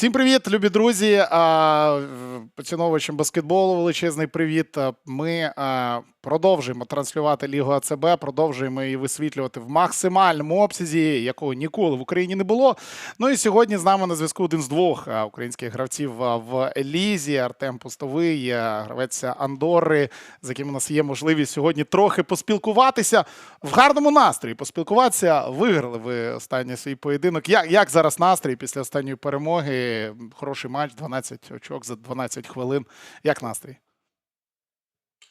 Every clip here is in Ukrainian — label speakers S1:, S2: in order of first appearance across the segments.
S1: Всім привіт, любі друзі. Поціновувачам баскетболу величезний привіт. Ми продовжуємо транслювати Лігу АЦБ, продовжуємо її висвітлювати в максимальному обсязі, якого ніколи в Україні не було. Ну і сьогодні з нами на зв'язку один з двох українських гравців в Елізі. Артем Пустовий, гравець Андори, з яким у нас є можливість сьогодні трохи поспілкуватися в гарному настрої. Поспілкуватися. Виграли ви останній свій поєдинок. Як, як зараз настрій після останньої перемоги? Хороший матч, 12 очок за 12 хвилин. Як настрій?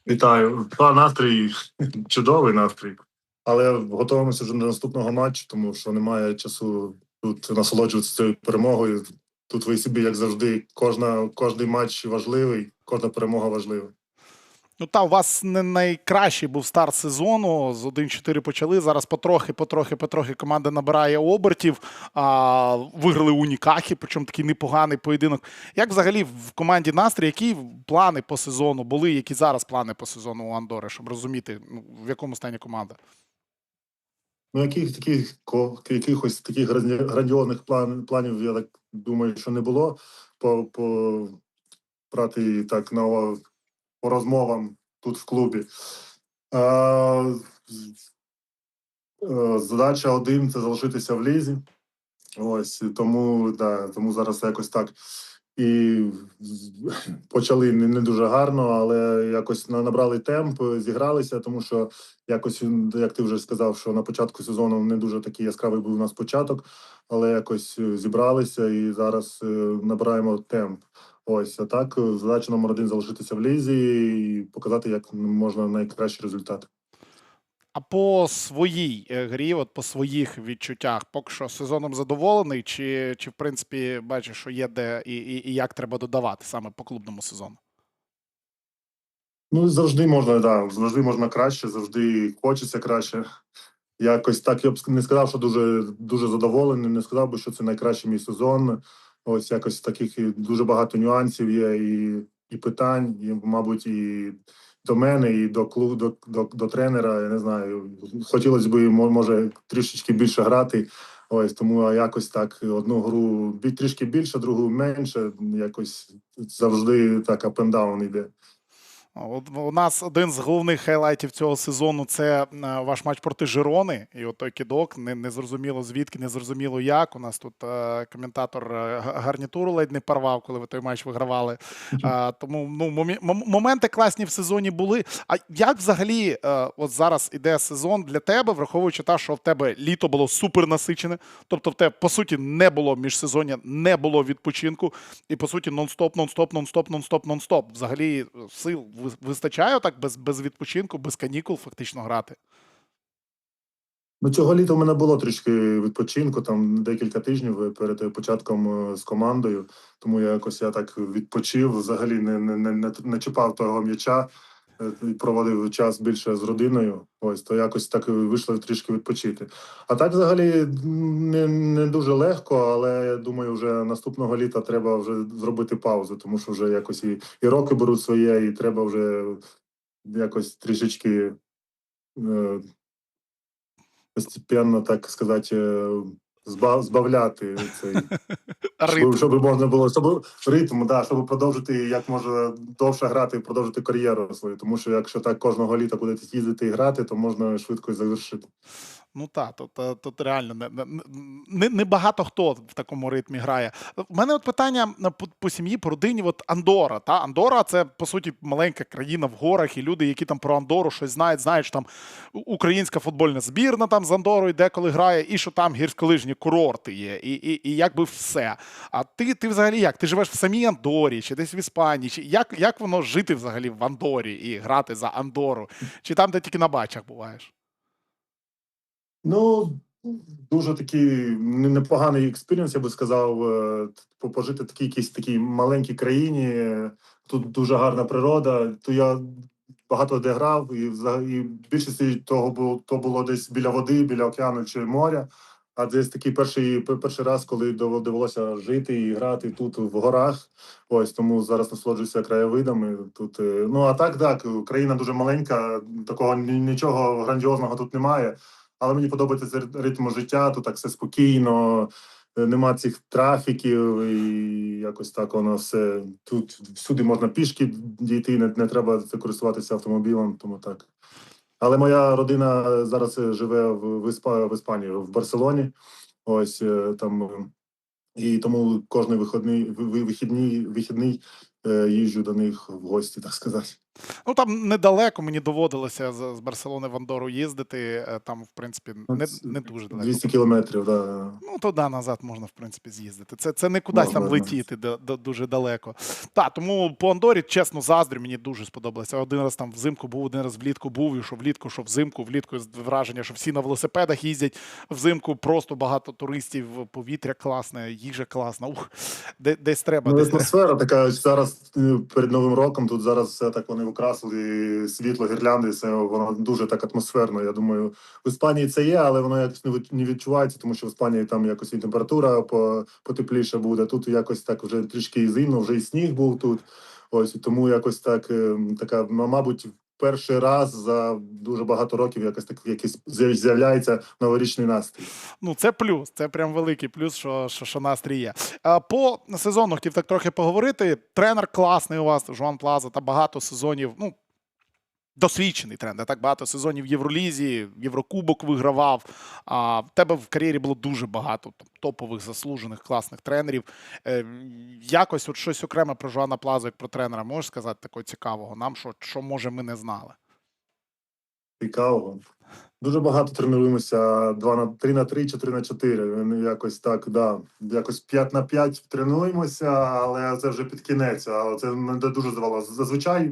S2: Вітаю. Та настрій чудовий настрій. Але готуємося вже до наступного матчу, тому що немає часу тут насолоджуватися цією перемогою. Тут ви собі, як завжди, кожна, кожний матч важливий, кожна перемога важлива.
S1: Ну та у вас не найкращий був старт сезону. З 1-4 почали. Зараз потрохи, потрохи, потрохи команда набирає обертів. А, виграли у Нікахі, причому такий непоганий поєдинок. Як взагалі в команді настрій, які плани по сезону були, які зараз плани по сезону у Андори, щоб розуміти, ну, в якому стані команда?
S2: Ну, яких таких якихось таких грандіо- грандіозних план, планів, я так думаю, що не було. По, по брати так на по розмовам тут в клубі. Е, задача один це залишитися в лізі. Ось тому, да, тому зараз якось так. І почали не, не дуже гарно, але якось набрали темп, зігралися, тому що якось, як ти вже сказав, що на початку сезону не дуже такий яскравий був у нас початок, але якось е, зібралися і зараз е, набираємо темп. Ось а так, е, задача номер один залишитися в лізі і показати, як можна найкращий результат.
S1: А по своїй е, грі, от по своїх відчуттях, поки що сезоном задоволений, чи, чи в принципі бачиш, що є де і, і, і як треба додавати саме по клубному сезону?
S2: Ну, завжди можна, да, завжди можна краще, завжди хочеться краще. Якось так я б не сказав, що дуже дуже задоволений, не сказав би, що це найкращий мій сезон. Ось якось таких дуже багато нюансів є, і, і питань, і, мабуть, і до мене, і до клубу, до, до, до тренера. Я не знаю. Хотілося б, мо- може, трішечки більше грати. Ось тому якось так одну гру трішки більше, другу менше. Якось завжди так down йде.
S1: У нас один з головних хайлайтів цього сезону це е, ваш матч проти Жирони. І от той кидок, не, не зрозуміло звідки, не зрозуміло як. У нас тут е, коментатор е, гарнітуру ледь не порвав, коли ви той матч вигравали. Тому ну, моменти класні в сезоні були. А як взагалі от зараз іде сезон для тебе, враховуючи те, що в тебе літо було супер насичене, тобто в тебе по суті не було міжсезоння, не було відпочинку, і по суті нон-стоп, нон-стоп, нон-стоп, нонстоп, нон-стоп. Взагалі сил вистачає так без, без відпочинку, без канікул фактично грати.
S2: Ну, цього літа в мене було трішки відпочинку, там декілька тижнів перед початком е, з командою. Тому я якось я так відпочив, взагалі не, не, не, не, чіпав того м'яча, е, проводив час більше з родиною. Ось то якось так вийшло трішки відпочити. А так, взагалі, не, не дуже легко, але я думаю, вже наступного літа треба вже зробити паузу, тому що вже якось і, і роки беруть своє, і треба вже якось трішечки. Е, постепенно, так сказати, е, збавляти цей
S1: Ритм.
S2: щоб, можна було щоб ритм, да, щоб продовжити як можна довше грати продовжити кар'єру свою. Тому що якщо так кожного літа кудись їздити і грати, то можна швидко і завершити.
S1: Ну так, тут, тут реально не, не, не багато хто в такому ритмі грає. У мене от питання по, по сім'ї, по родині. От Андора. Та? Андора це по суті маленька країна в горах, і люди, які там про Андору щось знають, знають, що там українська футбольна збірна там з Андорою деколи грає, і що там гірськолижні курорти є, і, і, і якби все. А ти, ти взагалі як? Ти живеш в самій Андорі, чи десь в Іспанії? Чи як, як воно жити взагалі в Андорі і грати за Андору? Чи там, де тільки на бачах буваєш?
S2: Ну дуже такий непоганий експірієнс, я би сказав, е, пожити такій якійсь такій маленькій країні. Тут дуже гарна природа. То я багато де грав, і взагалі більшості того було то було десь біля води, біля океану чи моря. А десь такий перший перший раз, коли дов- довелося жити і грати тут в горах. Ось тому зараз насолоджуюся краєвидами. Тут е, ну а так, так, країна дуже маленька, такого ні- нічого грандіозного тут немає. Але мені подобається ритм життя, тут так все спокійно. е, нема цих трафіків, і якось так воно все. Тут всюди можна пішки дійти, не, не треба користуватися автомобілем, тому так. Але моя родина зараз е, живе в, в, Іспа- в Іспанії, в Барселоні. Ось е, там. І тому кожний вихідний, ви- ви- вихідний, вихідний їжджу до них в гості, так сказати.
S1: Ну там недалеко мені доводилося з, з Барселони в Андору їздити. е, Там, в принципі, не, не дуже далеко.
S2: 200 кілометрів, да.
S1: Ну, туди назад можна, в принципі, з'їздити. Це, це не кудись там летіти да, да, дуже далеко. Так, тому по Андорі, чесно, заздрю, мені дуже сподобалося. Один раз там взимку був, один раз влітку був, і що влітку, що взимку, влітку враження, що всі на велосипедах їздять. Взимку просто багато туристів, повітря класне, їжа класна. Ух, десь треба.
S2: Ну,
S1: Десь
S2: атмосфера така зараз е, перед Новим роком. Тут зараз все так вони украсили світло, гірлянди, Це воно дуже так атмосферно. Я думаю, в Іспанії це є, але воно якось не відчувається, тому що в Іспанії там якось і температура потепліша буде. Тут якось так вже трішки і зимно, вже і сніг був тут. Ось тому якось так е, така, мабуть, перший раз за дуже багато років якось так якийсь з'являється новорічний настрій.
S1: Ну, це плюс, це прям великий плюс, що, що, що настрій є. По сезону хотів так трохи поговорити. Тренер класний у вас, Жуан Плаза, та багато сезонів. Ну, досвідчений тренер, так багато сезонів в Євролізі, Єврокубок вигравав. А в тебе в кар'єрі було дуже багато там, топових заслужених класних тренерів. Е, якось от щось окреме про Жуана Плазу, як про тренера, можеш сказати такого цікавого нам, що, що може ми не знали.
S2: Цікаво. Дуже багато тренуємося 2 на 3 на 3, 4 на 4. Вони Якось так, да. Якось 5 на 5 тренуємося, але це вже під кінець. Але це мене дуже здавалося. Зазвичай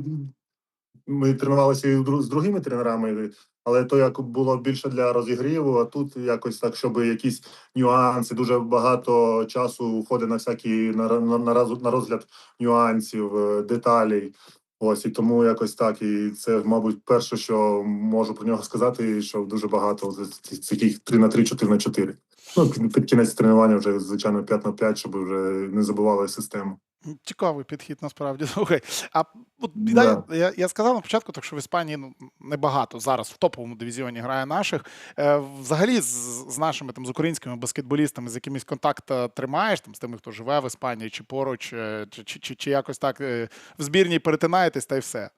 S2: ми тренувалися і з другими тренерами, але то як було більше для розігріву, а тут якось так, щоб якісь нюанси, дуже багато часу уходить на всякі на, на, на, розгляд нюансів, е, деталей. Ось і тому якось так. І це, мабуть, перше, що можу про нього сказати, що дуже багато з- таких 3 на 3, 4 на 4. Ну, під кінець тренування вже, звичайно, 5 на 5, щоб вже не забували систему.
S1: Цікавий підхід, насправді. Слухай. А от
S2: біда,
S1: я, я, я сказав на початку, так що в Іспанії ну, небагато зараз в топовому дивізіоні грає наших. Е, взагалі, з, з нашими там з українськими баскетболістами, з якимось контакт е, тримаєш там з тими, хто живе в Іспанії, чи поруч, е, чи, чи, чи, чи якось так е, в збірній перетинаєтесь, та й все.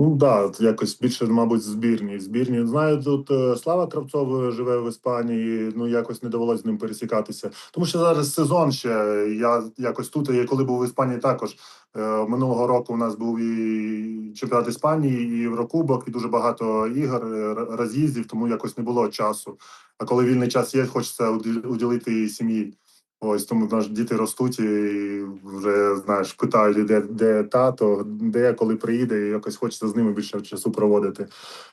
S2: Ну да, якось більше, мабуть, збірні. Збірні знаю, тут е, Слава Кравцов живе в Іспанії. Ну якось не довелося з ним пересікатися. Тому що зараз сезон ще. Я якось тут, я коли був в Іспанії, також е, минулого року у нас був і чемпіонат Іспанії, і Єврокубок, і дуже багато ігор, е, роз'їздів, тому якось не було часу. А коли вільний час є, хочеться уді- уділити сім'ї. Ось тому наш діти ростуть і вже знаєш, питають, де, де тато, де коли приїде, і якось хочеться з ними більше часу проводити.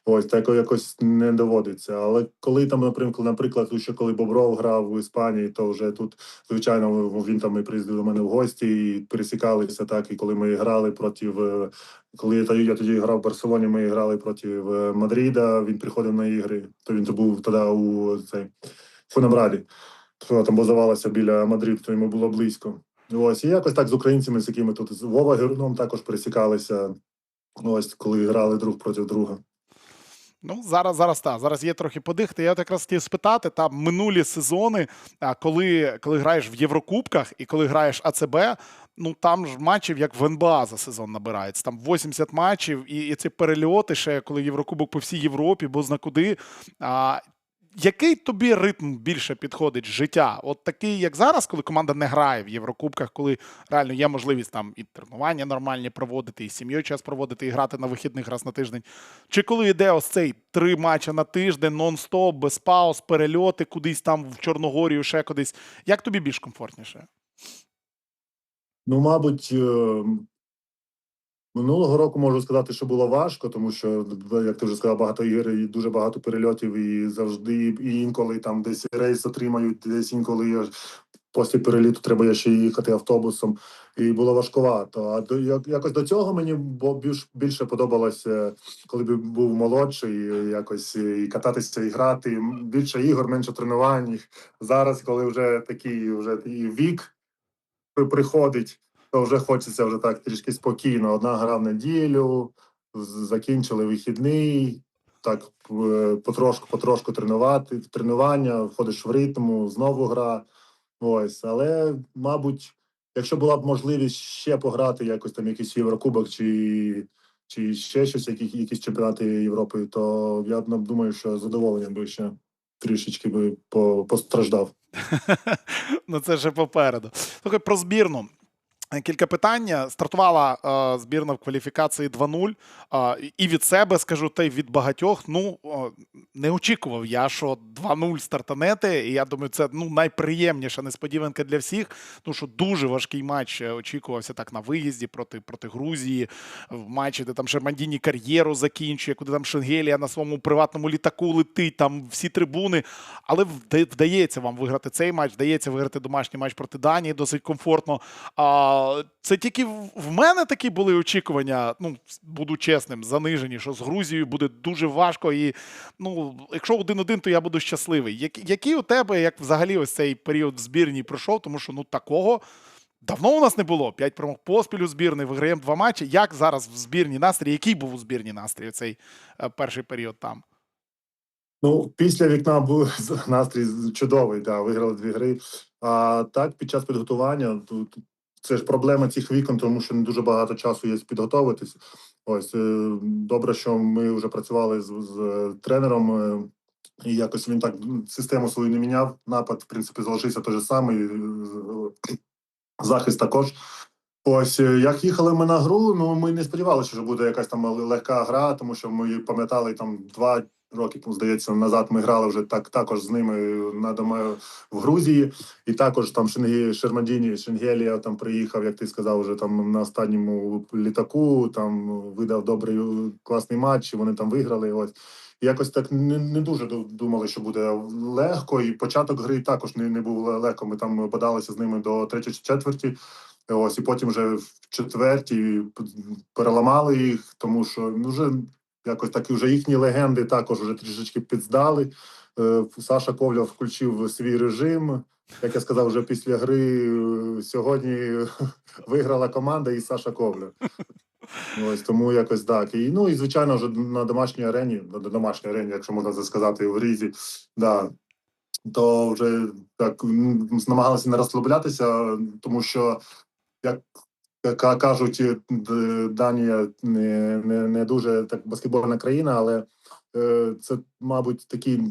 S2: Ось так якось не доводиться. Але коли там, наприклад, наприклад, ще коли Бобров грав в Іспанії, то вже тут, звичайно, він там і приїздив до мене в гості і пересікалися так. І коли ми грали проти, е, коли я, я тоді грав в Барселоні, ми грали проти е, Мадріда. Він приходив на ігри, то він то був тоді у цей Фунабраді. Там базувалася біля Мадриду, то йому було близько. Ось і якось так з українцями, з якими тут з Вова Герном також пересікалися. Ось коли грали друг проти друга.
S1: Ну, зараз, зараз так. Зараз є трохи подихати. Я от якраз хотів спитати, там минулі сезони, коли, коли граєш в Єврокубках і коли граєш АЦБ, ну там ж матчів як в НБА за сезон набирається. Там 80 матчів, і, і ці перельоти ще, коли Єврокубок по всій Європі, бо зна куди. А, який тобі ритм більше підходить життя? От такий, як зараз, коли команда не грає в Єврокубках, коли реально є можливість там і тренування нормальні проводити, і сім'єю час проводити, і грати на вихідних раз на тиждень. Чи коли йде ось цей три матчі на тиждень, нон-стоп, без пауз, перельоти кудись там в Чорногорію, ще кудись. Як тобі більш комфортніше?
S2: Ну, мабуть, е, минулого року можу сказати, що було важко, тому що, як ти вже сказав, багато ігор і дуже багато перельотів, і завжди, і інколи там десь рейс отримають, десь інколи після переліту треба ще їхати автобусом. І було важкувато. А до якось до цього мені бо- більш більше подобалося, коли б був молодший, якось і кататися і грати. Більше ігор, менше тренувань. Зараз, коли вже такий вже і вік приходить, то вже хочеться вже так трішки спокійно. Одна гра в неділю, закінчили вихідний, так е, потрошку, потрошку тренувати, тренування, входиш в ритм, знову гра. Ось, але, мабуть, якщо була б можливість ще пограти якось там якийсь Єврокубок чи, чи ще щось, які, якісь чемпіонати Європи, то я б, думаю, що задоволенням би ще трішечки би постраждав.
S1: ну це ще попереду. Слухай, про збірну. Е, Кілька питань. Стартувала е, збірна в кваліфікації 2-0. Е, і від себе скажу, та й від багатьох. Ну о, не очікував я, що 2-0 стартанете. І я думаю, це ну найприємніша несподіванка для всіх. Тому що дуже важкий матч е, очікувався так на виїзді проти, проти Грузії. В матчі, де там Шермандіні кар'єру закінчує, куди там Шенгелія на своєму приватному літаку летить, там всі трибуни. Але вдається вам виграти цей матч, вдається виграти домашній матч проти Данії досить комфортно. А це тільки в мене такі були очікування. Ну, буду чесним, занижені, що з Грузією буде дуже важко. І ну, якщо один-один, то я буду щасливий. Які у тебе, як взагалі ось цей період в збірній пройшов, тому що ну такого. Давно у нас не було. П'ять перемог поспіль у збірної, виграємо два матчі. Як зараз в збірній настрій? Який був у збірній настрій цей е, перший період там?
S2: Ну, після вікна був настрій чудовий, да, виграли дві гри. А так, під час підготування тут це ж проблема цих вікон, тому що не дуже багато часу є підготовитись. Ось е, добре, що ми вже працювали з, з тренером, е, і якось він так систему свою не міняв. Напад, в принципі, залишився той же самий. е, Захист також. Ось е, як їхали ми на гру, ну ми не сподівалися, що буде якась там легка гра, тому що ми пам'ятали там два роки, тому здається, назад ми грали вже так також з ними на дома в Грузії, і також там Шенгі Шермадіні Шенгелія там приїхав, як ти сказав, вже там на останньому літаку. Там видав добрий класний матч. і Вони там виграли. Ось якось так не, не дуже ду- думали, що буде легко. І початок гри також не, не був легко. Ми там бодалися з ними до третьої четверті. Ось і потім вже в четвертій переламали їх, тому що ну вже якось так і вже їхні легенди також вже трішечки підздали. Е, Саша Ковля включив свій режим. Як я сказав, вже після гри е, сьогодні виграла команда і Саша Ковля. Ось тому якось так. І ну і звичайно, вже на домашній арені, на домашній арені, якщо можна це сказати, в Різі, да, то вже так намагалися не розслаблятися, тому що як кажуть, е, Данія не, не, не дуже так баскетбольна країна, але е, це, мабуть, такий.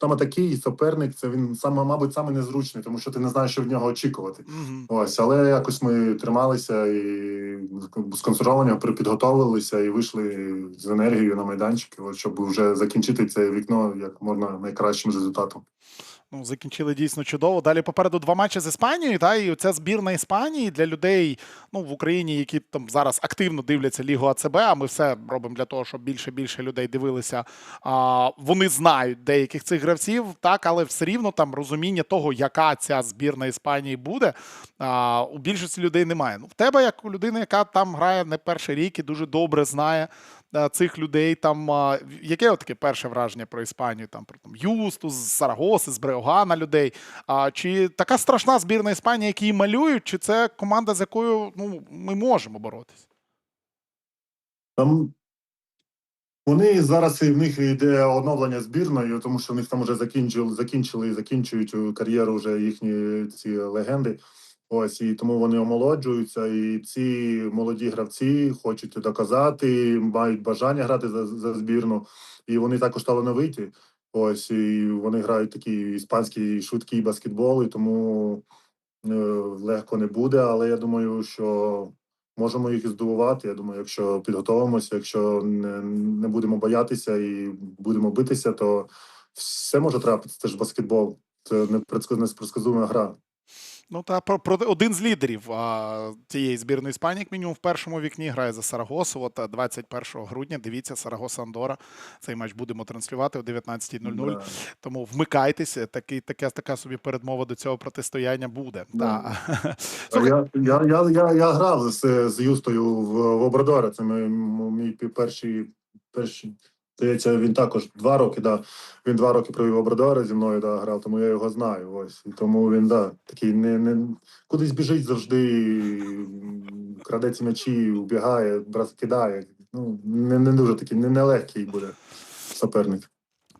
S2: Саме такий суперник, це він саме, мабуть, саме незручний, тому що ти не знаєш, що від нього очікувати.
S1: Мгм.
S2: Ось, але якось ми трималися і сконцентровані, підготовилися і вийшли з енергією на майданчик, щоб вже закінчити це вікно як можна найкращим результатом.
S1: Ну, закінчили дійсно чудово. Далі попереду два матчі з Іспанією. Та і ця збірна Іспанії для людей ну, в Україні, які там зараз активно дивляться Лігу АЦБ, а ми все робимо для того, щоб більше більше людей дивилися. А, вони знають деяких цих гравців, так, але все рівно там розуміння того, яка ця збірна Іспанії буде, а, у більшості людей немає. Ну, в тебе, як у людини, яка там грає не перший рік і дуже добре знає цих людей. Там яке таке перше враження про Іспанію? Там про там Юсту, з Сарагоси, з Бреогана людей. А чи така страшна збірна Іспанії, які малюють, чи це команда, з якою ну ми можемо боротися?
S2: Там вони зараз і в них йде оновлення збірної, тому що в них там вже закінчили, закінчили і закінчують е, кар'єру вже їхні ці легенди. Ось і тому вони омолоджуються, і ці молоді гравці хочуть доказати, мають бажання грати за, за збірну, і вони також талановиті. Ось і вони грають такі іспанські швидкі баскетбол, і тому е, легко не буде. Але я думаю, що можемо їх здивувати. Я думаю, якщо підготовимося, якщо не, не будемо боятися і будемо битися, то все може трапитися. Це ж баскетбол. Це непредск- непредсказуема гра.
S1: Ну та про, про один з лідерів а, цієї збірної Іспанії, як мінімум, в першому вікні грає за Сарагосу. От 21 грудня. Дивіться, Сарагоса Андора. Цей матч будемо транслювати о 19.00.
S2: Да.
S1: Тому вмикайтеся. Такий, таке, така собі передмова до цього протистояння буде.
S2: Да.
S1: Да.
S2: Я, я, я, я, я грав з, з Юстою в, в Обрадора. Це мій, мій перший, перший. Здається, він також два роки, да. Він два роки провів Обрадора зі мною да, грав, тому я його знаю. Ось. І тому він да, такий не, не кудись біжить завжди, м, краде ці м'ячі, убігає, кидає. ну, не, не дуже такий, не, нелегкий буде суперник.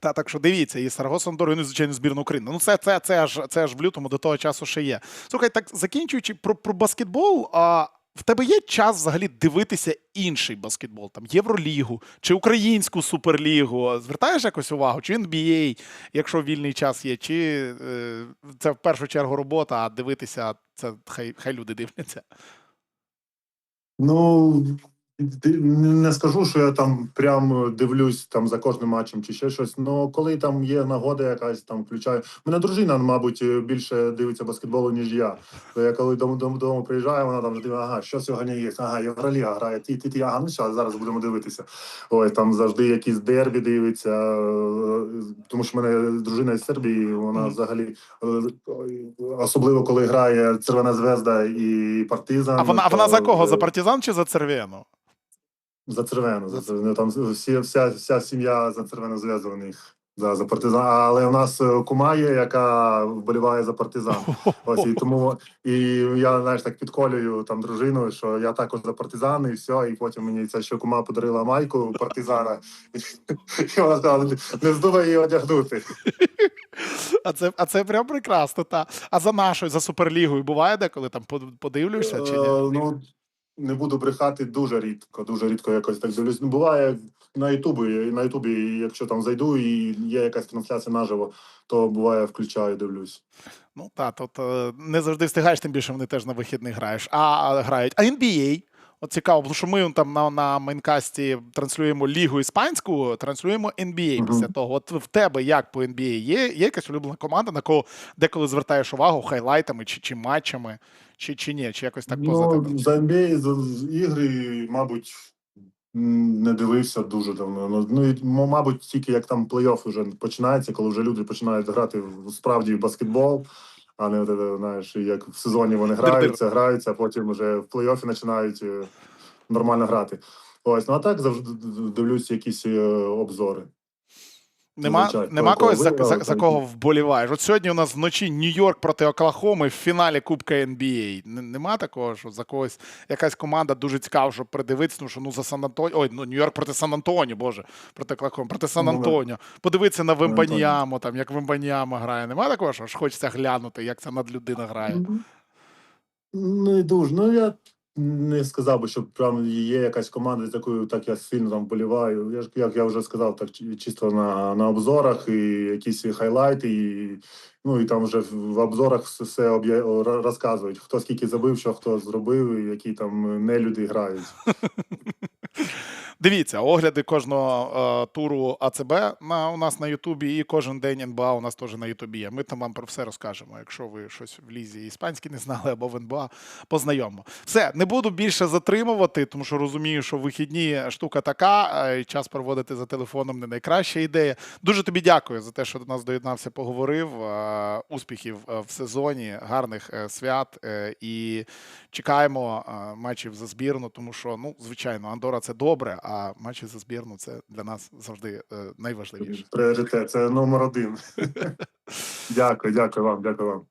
S1: Та так що дивіться, і Саргос Андор, і звичайно збірну України. Ну це, це, це, аж, це аж в лютому до того часу ще є. Слухай, так закінчуючи про, про баскетбол, а в тебе є час взагалі дивитися інший баскетбол, там Євролігу чи українську суперлігу. Звертаєш якось увагу? Чи NBA, якщо вільний час є, чи е, це в першу чергу робота, а дивитися це хай, хай люди дивляться.
S2: Ну, не скажу, що я там прям дивлюсь там за кожним матчем чи ще щось. Ну коли там є нагода якась, там включаю. Мене дружина, мабуть, більше дивиться баскетболу, ніж я. То я коли дому дому, дому приїжджаю, вона там дивиться, ага, що сьогодні є? Ага, Євроліга грає. Ті, ті, ті, ага, ну що, зараз будемо дивитися. Ой, там завжди якісь дербі дивиться. Тому що в мене дружина із Сербії, вона взагалі особливо коли грає Червона Звезда і Партизан.
S1: А вона, а вона за кого?
S2: е,
S1: За партизан чи за Цервену?
S2: За червону,
S1: За
S2: за. Там всі, вся, вся сім'я за червону зв'язку у. За, за партизан. Але у нас е, кума є, яка вболіває за партизан. Ось і тому і я знаєш так підколюю там дружину, що я також за партизан, і все. І потім мені ця ще кума подарила майку партизана. І вона сказала, не здумай її одягнути.
S1: А це, а це прям прекрасно. Та. А за нашою, за суперлігою буває деколи там под- подивлюся чи ні?
S2: Е, Ну не буду брехати дуже рідко, дуже рідко якось так дивлюсь. Ну, буває на Ютубі, на Ютубі, якщо там зайду і є якась трансляція наживо, то буває включаю, дивлюсь.
S1: Ну так, тут е, не завжди встигаєш, тим більше вони теж на вихідних граєш. А, а грають. А NBA? От цікаво, тому що ми там на, на мейнкасті транслюємо лігу іспанську, транслюємо NBA
S2: Мгм.
S1: після того. От в тебе як по NBA? Є, є якась улюблена команда, на кого деколи звертаєш увагу хайлайтами чи, чи матчами, чи, чи ні? Чи якось так поза тебе?
S2: Ну, за NBA, за з- ігри, мабуть, не дивився дуже давно. Ну, Ну, і, мабуть, тільки як там плей-офф вже починається, коли вже люди починають грати в справді в баскетбол, а не от, знаєш, як в сезоні вони граються, граються, а потім вже в плей-офі починають е, нормально грати. Ось, ну а так завжди д- д- дивлюсь якісь е, обзори.
S1: Нема, нема когось, за, за, за кого вболіваєш. От сьогодні у нас вночі Нью-Йорк проти Оклахоми в фіналі Кубка NBA. Нема такого, що за когось якась команда дуже цікава, щоб придивитися, тому що ну за Сан Антоніо. Ой, ну Нью-Йорк проти Сан Антоніо, боже, проти Оклахоми, проти Сан
S2: Ну.
S1: Антоніо. Подивитися на
S2: Антоніо.
S1: Вембаньяму, там як Вембаньяма грає. Нема такого, що ж хочеться глянути, як ця надлюдина грає.
S2: Ну, і дуже. Ну, я не сказав би, що прям є якась команда, з якою так я сильно там вболіваю. Я ж, як я вже сказав, так чисто на, на обзорах і якісь хайлайти, і, ну і там вже в обзорах все- все об'я- розказують, хто скільки забив, що хто зробив, і які там нелюди грають.
S1: Дивіться, огляди кожного е, туру АЦБ на, у нас на Ютубі, і кожен день НБА у нас теж на Ютубі є. Ми там вам про все розкажемо, якщо ви щось в лізі іспанській не знали або в НБА, познайомимо. Все, не буду більше затримувати, тому що розумію, що вихідні штука така, й час проводити за телефоном не найкраща ідея. Дуже тобі дякую за те, що до нас доєднався, поговорив. Е, Успіхів е, в сезоні, гарних е, свят і чекаємо матчів за збірну, тому що, ну, звичайно, Андора це добре, а матчі за збірну це для нас завжди е, найважливіше.
S2: Пріоритет, це номер один. Дякую, дякую вам, дякую вам.